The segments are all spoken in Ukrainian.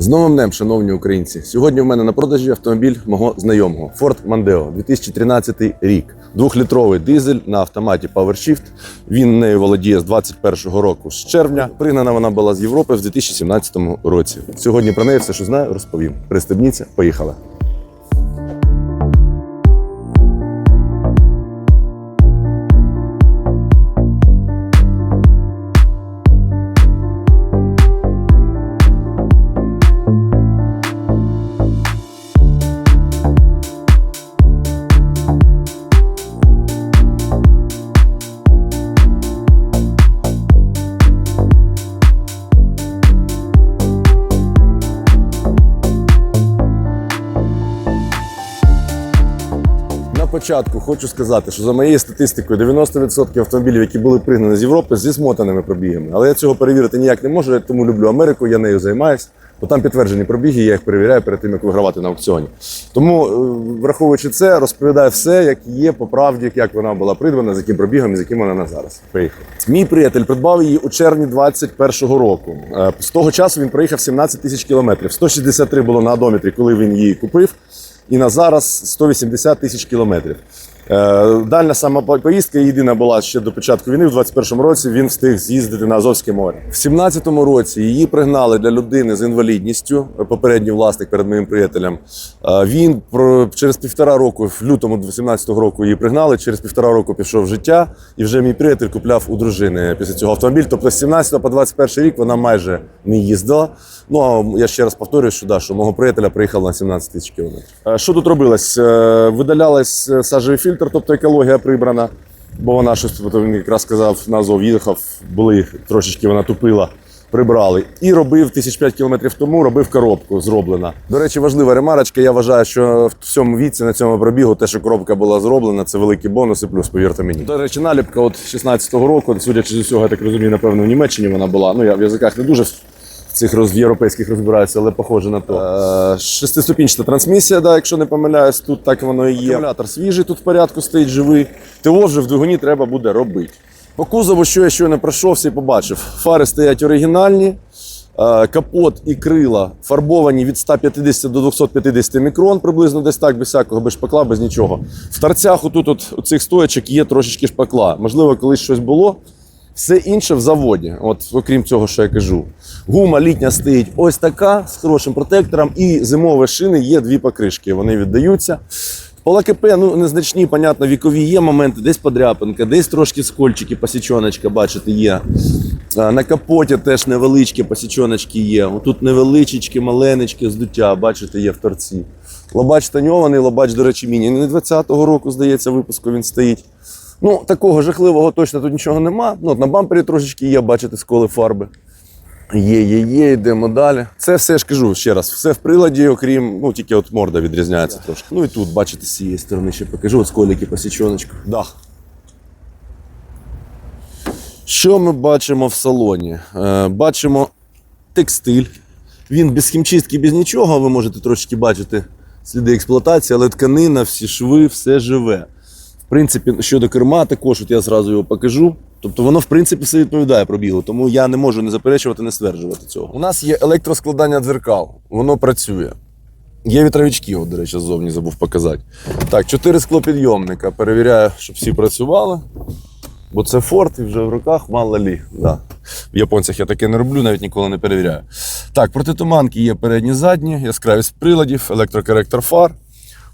З новим днем, шановні українці. Сьогодні в мене на продажі автомобіль мого знайомого Ford Mondeo 2013 рік. Двохлітровий дизель на автоматі PowerShift. Він нею володіє з 21-го року з червня. Пригнана вона була з Європи в 2017 році. Сьогодні про неї все, що знаю, розповім. Пристебніться, поїхали. Початку хочу сказати, що за моєю статистикою 90% автомобілів, які були пригнані з Європи, зі смотаними пробігами. Але я цього перевірити ніяк не можу, тому люблю Америку, я нею займаюся. Бо там підтверджені пробіги, я їх перевіряю перед тим, як вигравати на аукціоні. Тому, е, враховуючи це, розповідаю все, як є по правді, як вона була придбана, з яким пробігом з яким вона на зараз. Поїхали. Мій приятель придбав її у червні 21-го року. Е, З того часу він проїхав 17 тисяч кілометрів. 163 було на одометрі, коли він її купив і на зараз 180 тисяч кілометрів. Е, Дальня сама поїздка єдина була ще до початку війни. В 21-му році він встиг з'їздити на Азовське море. В 17-му році її пригнали для людини з інвалідністю. е, Попередній власник перед моїм приятелем. Е, Він через півтора року, в лютому 18-го року її пригнали. Через півтора року пішов в життя, і вже мій приятель купляв у дружини після цього автомобіль. Тобто з 17 по 21 рік вона майже не їздила. Ну а я ще раз повторюю, що да, що мого приятеля приїхав на 17 тисяч кілометрів. Що тут робилось? Видалялась сажевий фільтр, тобто екологія прибрана, бо вона щось він якраз сказав, на Азов їхав, були трошечки вона тупила. Прибрали і робив тисяч п'ять кілометрів тому. Робив коробку зроблена. До речі, важлива ремарочка. Я вважаю, що в цьому віці на цьому пробігу те, що коробка була зроблена, це великий бонус і плюс, повірте мені. До речі, наліпка от 16-го року, судячи з усього, я так розумію, напевно, в Німеччині вона була. Ну я в язиках не дуже в цих роз, європейських розбираюся, але похоже на то. Е, шестиступінчата трансмісія, да, якщо не помиляюсь, тут так воно і є. Акумулятор свіжий, тут в порядку стоїть живий. ТО вже в двигуні треба буде робити. По кузову, що я щойно пройшовся і побачив. Фари стоять оригінальні. е, Капот і крила фарбовані від 150 до 250 мікрон, приблизно десь так, без всякого, без шпакла, без нічого. В торцях отут от, у цих стоячок є трошечки шпакла. Можливо, колись щось було. Все інше в заводі, от окрім цього, що я кажу. Гума літня стоїть ось така з хорошим протектором, і зимові шини є дві покришки. Вони віддаються. По ЛКП, ну незначні, понятно, вікові є моменти, десь подряпинка, десь трошки скольчики, посічоночка, бачите, є. На капоті теж невеличкі посічоночки є. Тут невеличкі, маленечкі здуття, бачите, є в торці. Лобач тоньований, лобач, до речі, міні. Не 20-го року, здається, випуску він стоїть. Ну, такого жахливого точно тут нічого нема. Ну, от на бампері трошечки є, бачите, сколи фарби. Є, є, є, йдемо далі. Це все я ж кажу ще раз, все в приладі, окрім, ну тільки от морда відрізняється трошки. Ну і тут, бачите, з цієї сторони ще покажу, от сколики посічоночку. Дах. Що ми бачимо в салоні? Е, бачимо текстиль. Він без хімчистки, без нічого. Ви можете трошки бачити сліди експлуатації, але тканина, всі шви, все живе. В принципі, щодо керма, також от я зразу його покажу. Тобто воно, в принципі, все відповідає пробігу, тому я не можу не заперечувати, не стверджувати цього. У нас є електроскладання дзеркал, воно працює. Є вітровички, от, до речі, ззовні забув показати. Так, чотири склопідйомника. Перевіряю, щоб всі працювали. Бо це форт і вже в руках мало лі. Да. В японцях я таке не роблю, навіть ніколи не перевіряю. Так, протитуманки є передні, задні, яскравість приладів, електрокоректор фар.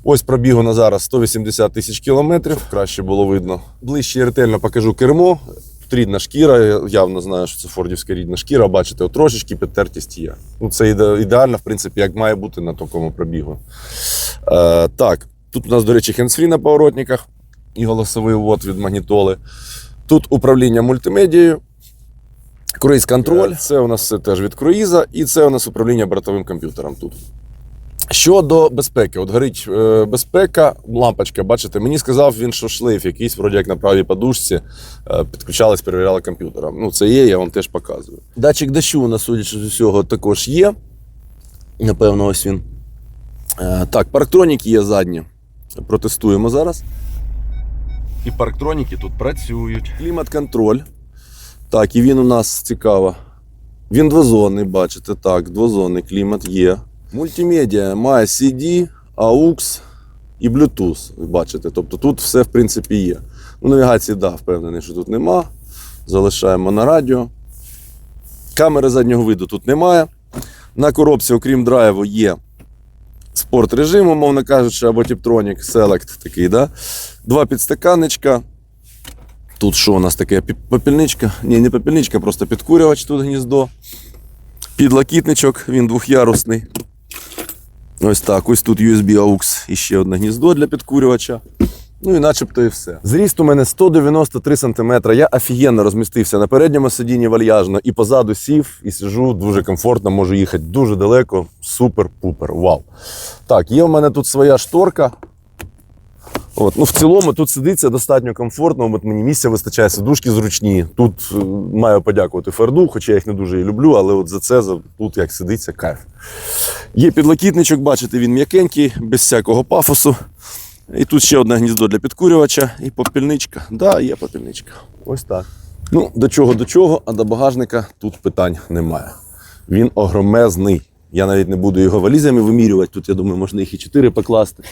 Ось пробігу на зараз 180 тисяч кілометрів, краще було видно. Ближче і ретельно покажу кермо. Тут рідна шкіра, я явно знаю, що це фордівська рідна шкіра. Бачите, от трошечки підтертість є. Ну, це ідеально, в принципі, як має бути на такому пробігу. Е, так, тут у нас, до речі, хендсфрі на поворотниках і голосовий ввод від магнітоли. Тут управління мультимедією, круїз контроль. Це у нас все теж від круїза, і це у нас управління бортовим комп'ютером тут. Щодо безпеки, от горить е, безпека, лампочка, бачите, мені сказав він, що шлейф якийсь, вроді як на правій подушці, е, підключались, перевіряли комп'ютером. Ну, це є, я вам теж показую. Датчик дощу у нас, судячи з усього, також є. Напевно, ось він. Е, так, парктроніки є задні. Протестуємо зараз. І парктроніки тут працюють. Клімат-контроль. Так, і він у нас цікаво. Він двозонний, бачите, так, двозонний клімат є. Мультимедіа має CD, AUX і Bluetooth. Бачите, тобто тут все в принципі є. Ну, навігації, да, впевнений, що тут нема. Залишаємо на радіо. Камери заднього виду тут немає. На коробці, окрім драйву, є спорт режим, умовно кажучи, або Tiptronic Select такий, да? Два підстаканничка. Тут що у нас таке? Пі- Попільничка? Ні, не попільничка, просто підкурювач тут гніздо. Підлакітничок, він двохярусний. Ось так. Ось тут USB AUX і ще одне гніздо для підкурювача. Ну і начебто і все. Зріст у мене 193 см. Я офігенно розмістився на передньому сидінні вальяжно і позаду сів і сижу дуже комфортно, можу їхати дуже далеко. Супер-пупер. Вау. Так, є в мене тут своя шторка. От, ну, в цілому тут сидиться достатньо комфортно. От мені місця вистачає, сидушки зручні. Тут е, маю подякувати Ферду, хоча я їх не дуже і люблю, але от за це за, тут як сидиться, кайф. Є підлокітничок, бачите, він м'якенький, без всякого пафосу. І тут ще одне гніздо для підкурювача і попільничка. Да, є попільничка. Ось так. Ну, до чого до чого, а до багажника тут питань немає. Він огромезний. Я навіть не буду його валізами вимірювати. Тут, я думаю, можна їх і чотири покласти.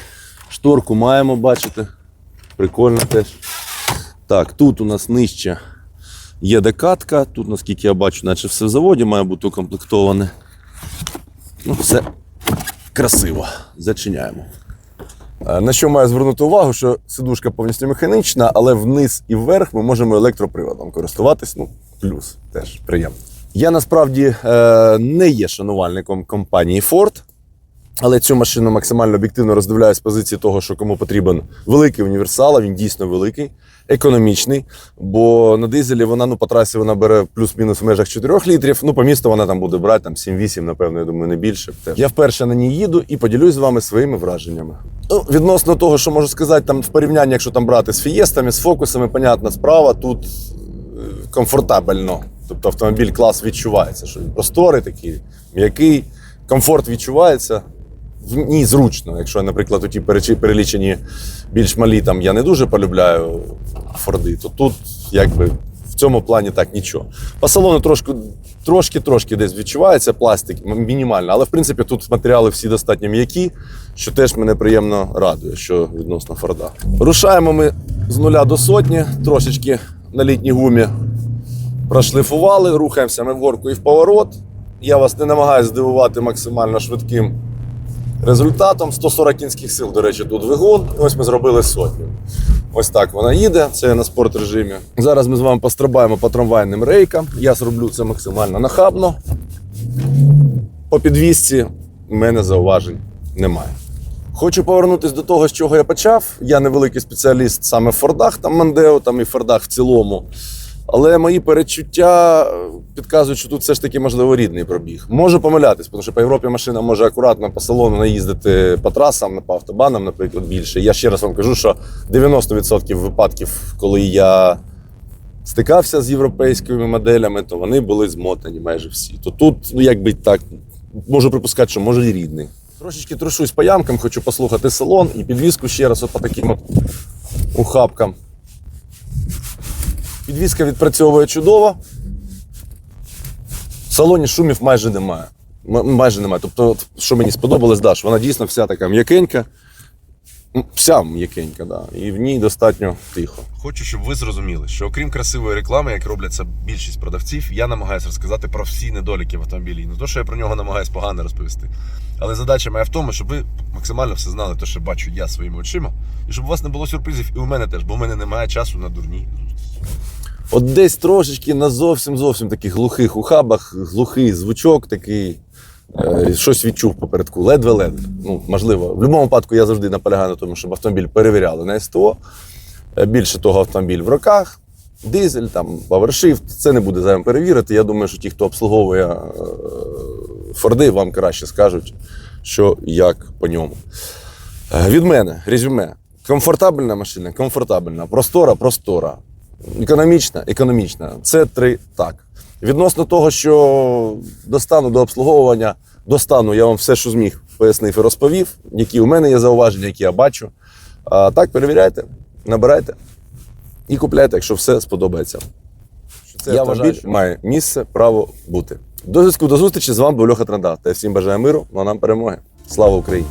Шторку маємо, бачите. Прикольно теж. Так, тут у нас нижче є декатка. Тут, наскільки я бачу, наче все в заводі має бути укомплектоване. Ну, все красиво. Зачиняємо. Е, На що маю звернути увагу, що сидушка повністю механічна, але вниз і вверх ми можемо електроприводом користуватись. Ну, плюс теж приємно. Я насправді е, не є шанувальником компанії Ford, але цю машину максимально об'єктивно роздивляю з позиції того, що кому потрібен великий універсал, а він дійсно великий, економічний. Бо на дизелі вона ну, по трасі вона бере плюс-мінус в межах 4 літрів. Ну, по місту вона там буде брати там 7-8, напевно, я думаю, не більше. Теж. Я вперше на ній їду і поділюсь з вами своїми враженнями. Ну, відносно того, що можу сказати, там в порівнянні, якщо там брати з фієстами, з фокусами, понятна справа, тут е, комфортабельно. Тобто автомобіль клас відчувається, що він просторий такий, м'який, комфорт відчувається. В ній зручно. Якщо, наприклад, у ті перелічені більш малі, там я не дуже полюбляю Форди, то тут якби в цьому плані так нічого. По салону трошки, трошки, трошки десь відчувається пластик, мінімально, але в принципі тут матеріали всі достатньо м'які, що теж мене приємно радує, що відносно Форда. Рушаємо ми з нуля до сотні, трошечки на літній гумі прошлифували, рухаємося ми в горку і в поворот. Я вас не намагаюся здивувати максимально швидким результатом. 140 кінських сил, до речі, тут двигун. Ось ми зробили сотню. Ось так вона їде, це на спорт режимі. Зараз ми з вами пострибаємо по трамвайним рейкам. Я зроблю це максимально нахабно. По підвісці в мене зауважень немає. Хочу повернутися до того, з чого я почав. Я невеликий спеціаліст саме в Фордах, там Мандео, там і Фордах в цілому. Але мої передчуття е, підказують, що тут все ж таки можливо рідний пробіг. Можу помилятись, тому що по Європі машина може акуратно по салону наїздити по трасам, по автобанам, наприклад, більше. Я ще раз вам кажу, що 90% випадків, коли я стикався з європейськими моделями, то вони були змотані майже всі. То тут, ну якби так, можу припускати, що може і рідний. Трошечки трушусь по ямкам, хочу послухати салон і підвізку ще раз от по таким от ухабкам. Підвізка відпрацьовує чудово. В салоні шумів майже немає. Майже немає. Тобто, що мені сподобалось, да, що вона дійсно вся така м'якенька. Вся м'якенька, да. І в ній достатньо тихо. Хочу, щоб ви зрозуміли, що окрім красивої реклами, як роблять це більшість продавців, я намагаюся розказати про всі недоліки в автомобілі. Не то, що я про нього намагаюся погано розповісти. Але задача моя в тому, щоб ви максимально все знали, те, що бачу я своїми очима, і щоб у вас не було сюрпризів, і у мене теж, бо у мене немає часу на дурні зустрічі. От десь трошечки на зовсім зовсім таких глухих ухабах, глухий звучок такий. Е, щось відчув попередку, ледве-ледве. Ну, можливо, в будь-якому випадку я завжди наполягаю на тому, щоб автомобіль перевіряли на СТО. Е, Більше того, автомобіль в роках, дизель, там, PowerShift. Це не буде зайвим перевірити. Я думаю, що ті, хто обслуговує е, Форди, вам краще скажуть, що як по ньому. Від мене резюме. Комфортабельна машина, комфортабельна, простора, простора. Економічна, економічна. Це три так. Відносно того, що достану до обслуговування, достану, я вам все, що зміг, пояснив і розповів, які у мене є зауваження, які я бачу. А так, перевіряйте, набирайте і купляйте, якщо все сподобається. Що я вважаю, що має місце, право бути. До зв'язку, до зустрічі з вами був Льоха Трандат. Та я всім бажаю миру, ну а нам перемоги. Слава Україні!